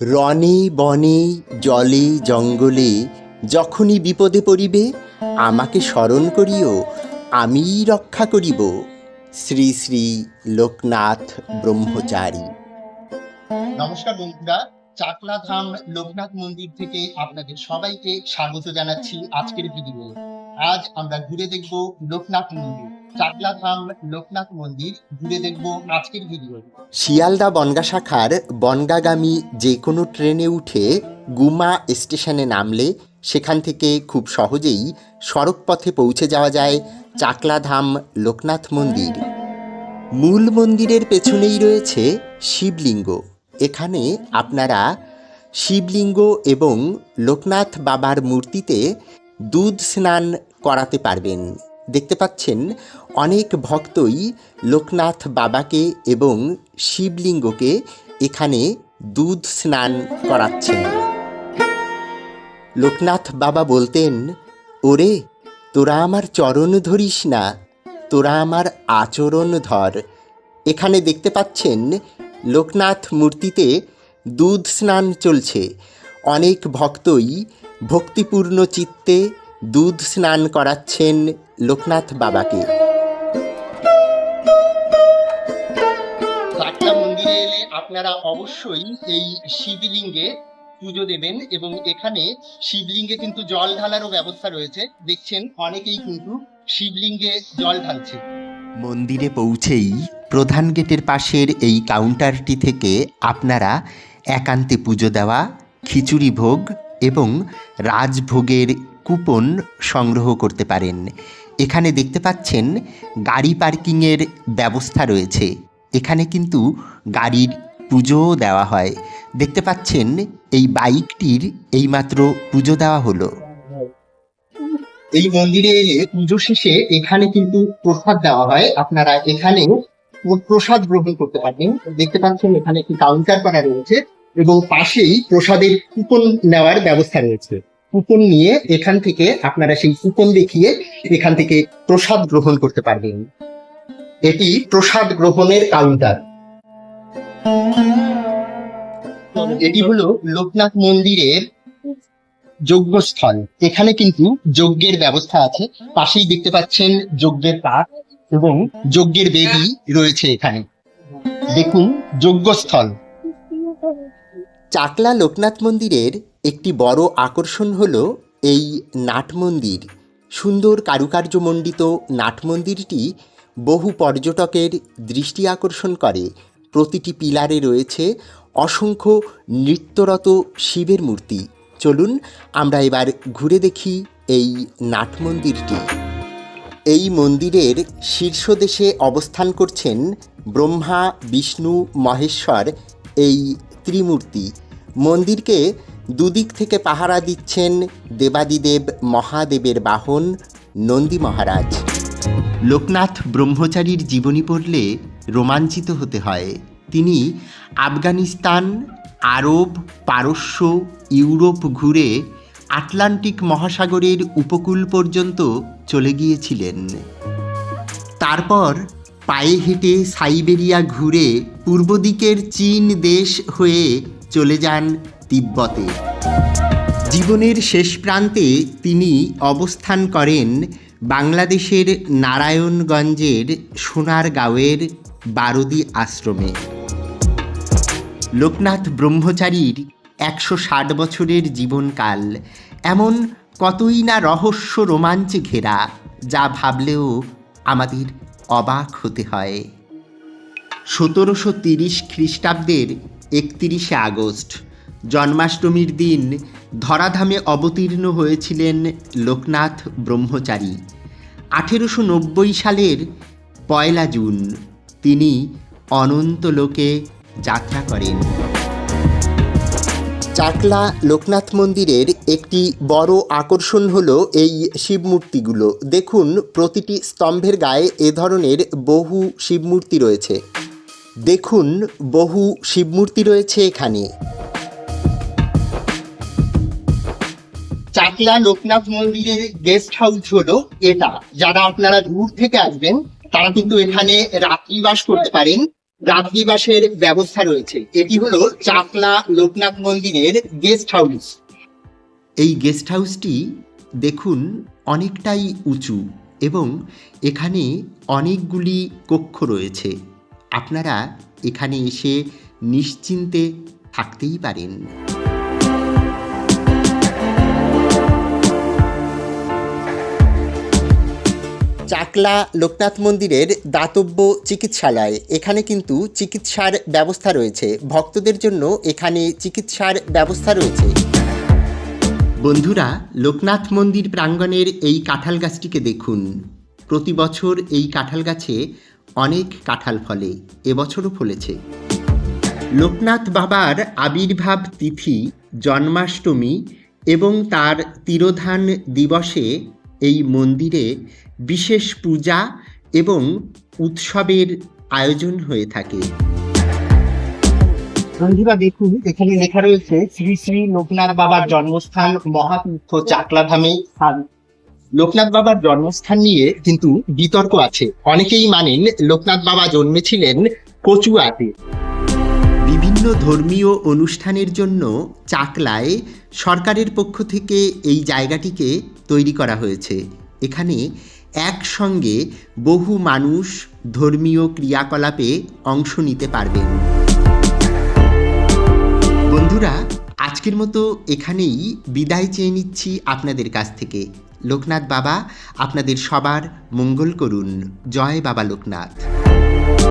রনে, বনে, জলে, জঙ্গলে, যখনই বিপদে পড়িবে, আমাকে স্মরণ করিও, আমিই রক্ষা করিব। শ্রী শ্রী লোকনাথ ব্রহ্মচারী। নমস্কার বন্ধুরা চাকলা ধাম লোকনাথ মন্দির থেকে আপনাদের সবাইকে স্বাগত জানাচ্ছি আজকের ভিডিও আজ আমরা ঘুরে দেখব লোকনাথ মন্দির। চাকলা ধাম লোকনাথ মন্দির ঘুরে দেখব আজকের ভিডিও শিয়ালদা বনগা শাখার বনগাগামী যে কোনো ট্রেনে উঠে গুমা স্টেশনে নামলে সেখান থেকে খুব সহজেই সড়ক পথে পৌঁছে যাওয়া যায় চাকলাধাম লোকনাথ মন্দির। মূল মন্দিরের পেছনেই রয়েছে শিবলিঙ্গ। এখানে আপনারা শিবলিঙ্গ এবং লোকনাথ বাবার মূর্তিতে দুধ স্নান করাতে পারবেন। দেখতে পাচ্ছেন অনেক ভক্তই লোকনাথ বাবাকে এবং শিবলিঙ্গকে এখানে দুধ স্নান করাচ্ছেন। লোকনাথ বাবা বলতেন, ওরে, তোরা আমার চরণ ধরিস না, তোরা আমার আচরণ ধর। এখানে দেখতে পাচ্ছেন লোকনাথ মূর্তিতে দুধ স্নান চলছে। অনেক ভক্তই ভক্তিপূর্ণ চিত্তে দুধ স্নান করাচ্ছেন লোকনাথ বাবাকে। মন্দিরে এলে আপনারা অবশ্যই এই শিবলিঙ্গে পুজো দেবেন এবং এখানে শিবলিঙ্গে কিন্তু জল ঢালারও ব্যবস্থা রয়েছে। দেখছেন অনেকেই কিন্তু শিবলিঙ্গে জল ঢালছে। মন্দিরে পৌঁছেই প্রধান গেটের পাশের এই কাউন্টারটি থেকে আপনারা একান্তে পুজো দেওয়া খিচুড়ি ভোগ এবং রাজভোগের কুপন সংগ্রহ করতে পারেন। এখানে দেখতে পাচ্ছেন গাড়ি পার্কিংয়ের ব্যবস্থা রয়েছে। এখানে কিন্তু গাড়ির পুজোও দেওয়া হয়। দেখতে পাচ্ছেন এই বাইকটির এইমাত্র পুজো দেওয়া হলো। এই মন্দিরে এলে পুজো শেষে এখানে কিন্তু প্রসাদ দেওয়া হয়। আপনারা এখানে প্রসাদ গ্রহণ করতে পারবেন। দেখতে পাচ্ছেন এখানে একটি কাউন্টার করা রয়েছে এবং পাশেই প্রসাদের কুপন নেওয়ার ব্যবস্থা রয়েছে। কুপন নিয়ে এখান থেকে আপনারা সেই কুপন দেখিয়ে এখান থেকে প্রসাদ গ্রহণ করতে পারবেন। এটি প্রসাদ গ্রহণের কাউন্টার। এটি হলো লোকনাথ মন্দিরের যজ্ঞস্থল। এখানে কিন্তু যজ্ঞের ব্যবস্থা আছে। পাশেই দেখতে পাচ্ছেন যজ্ঞের কাঠ এবং যজ্ঞের বেদি রয়েছে এখানে। দেখুন, যজ্ঞস্থল। চাকলা লোকনাথ মন্দিরের একটি বড় আকর্ষণ হল এই নাটমন্দির। সুন্দর কারুকার্যমণ্ডিত নাট মন্দিরটি বহু পর্যটকের দৃষ্টি আকর্ষণ করে। প্রতিটি পিলারে রয়েছে অসংখ্য নৃত্যরত শিবের মূর্তি। চলুন আমরা এবার ঘুরে দেখি এই নাটমন্দিরটি। এই মন্দিরের শীর্ষদেশে অবস্থান করছেন ব্রহ্মা, বিষ্ণু, মহেশ্বর এই ত্রিমূর্তি। মন্দিরকে দুদিক থেকে পাহারা দিচ্ছেন দেবাদিদেব মহাদেবের বাহন নন্দী মহারাজ। লোকনাথ ব্রহ্মচারীর জীবনী পড়লে রোমাঞ্চিত হতে হয়। তিনি আফগানিস্তান, আরব, পারস্য, ইউরোপ ঘুরে আটলান্টিক মহাসাগরের উপকূল পর্যন্ত চলে গিয়েছিলেন। তারপর পায়ে হেঁটে সাইবেরিয়া ঘুরে পূর্ব দিকের চীন দেশ হয়ে চলে যান তিব্বতে। জীবনের শেষ প্রান্তে তিনি অবস্থান করেন বাংলাদেশের নারায়ণগঞ্জের সোনারগাঁওয়ের বারদি আশ্রমে। লোকনাথ ব্রহ্মচারীর একশো ষাট বছরের জীবনকাল এমন কতই না রহস্য রোমাঞ্চে ঘেরা যা ভাবলেও আমাদের অবাক হতে হয়। সতেরোশো তিরিশ খ্রিস্টাব্দের একত্রিশে আগস্ট জন্মাষ্টমীর দিন ধরাধামে অবতীর্ণ হয়েছিলেন লোকনাথ ব্রহ্মচারী। আঠেরোশো নব্বই সালের পয়লা জুন তিনি অনন্ত লোকে যাত্রা করেন। চাকলা লোকনাথ মন্দিরের একটি বড় আকর্ষণ হলো এই শিবমূর্তিগুলো। দেখুন, প্রতিটি স্তম্ভের গায়ে এ ধরনের বহু শিবমূর্তি রয়েছে। দেখুন, বহু শিবমূর্তি রয়েছে এখানে। চাকলা লোকনাথ মন্দিরের গেস্ট হাউস হলো এটা। যারা আপনারা দূর থেকে আসবেন, তারা কিন্তু এখানে রাত্রিবাস করতে পারেন। রাত্রিবাসের ব্যবস্থা রয়েছে। এটি হলো চাকলা লোকনাথ মন্দিরের গেস্ট হাউস এই গেস্ট হাউসটি দেখুন অনেকটাই উঁচু এবং এখানে অনেকগুলি কক্ষ রয়েছে। আপনারা এখানে এসে নিশ্চিন্তে থাকতেই পারেন। চাকলা লোকনাথ মন্দিরের দাতব্য চিকিৎসালয়। এখানে কিন্তু চিকিৎসার ব্যবস্থা রয়েছে। ভক্তদের জন্য এখানে চিকিৎসার ব্যবস্থা রয়েছে। বন্ধুরা, লোকনাথ মন্দির প্রাঙ্গণের এই কাঁঠাল গাছটিকে দেখুন। প্রতি বছর এই কাঁঠাল গাছে অনেক কাঁঠাল ফলে, এবছরও ফলেছে। লোকনাথ বাবার আবির্ভাব তিথি জন্মাষ্টমী এবং তার তিরোধান দিবসে এই মন্দিরে বিশেষ পূজা এবং উৎসবের আয়োজন হয়ে থাকে। বন্ধুরা দেখুন, এখানে লেখা রয়েছে, শ্রী শ্রী লোকনাথ বাবার জন্মস্থান মহাতীর্থ চাকলাধামে। স্থান লোকনাথ বাবার জন্মস্থান নিয়ে কিন্তু বিতর্ক আছে। অনেকেই মানেন লোকনাথ বাবা জন্মেছিলেন কচুয়াতে। বিভিন্ন ধর্মীয় অনুষ্ঠানের জন্য চাকলায় সরকারের পক্ষ থেকে এই জায়গাটিকে তৈরি করা হয়েছে। এখানে একসঙ্গে বহু মানুষ ধর্মীয় ক্রিয়াকলাপে অংশ নিতে পারবেন। বন্ধুরা, আজকের মতো এখানেই বিদায় চেয়ে নিচ্ছি আপনাদের কাছ থেকে। লোকনাথ বাবা, আপনাদের সবার মঙ্গল করুন। জয় বাবা লোকনাথ।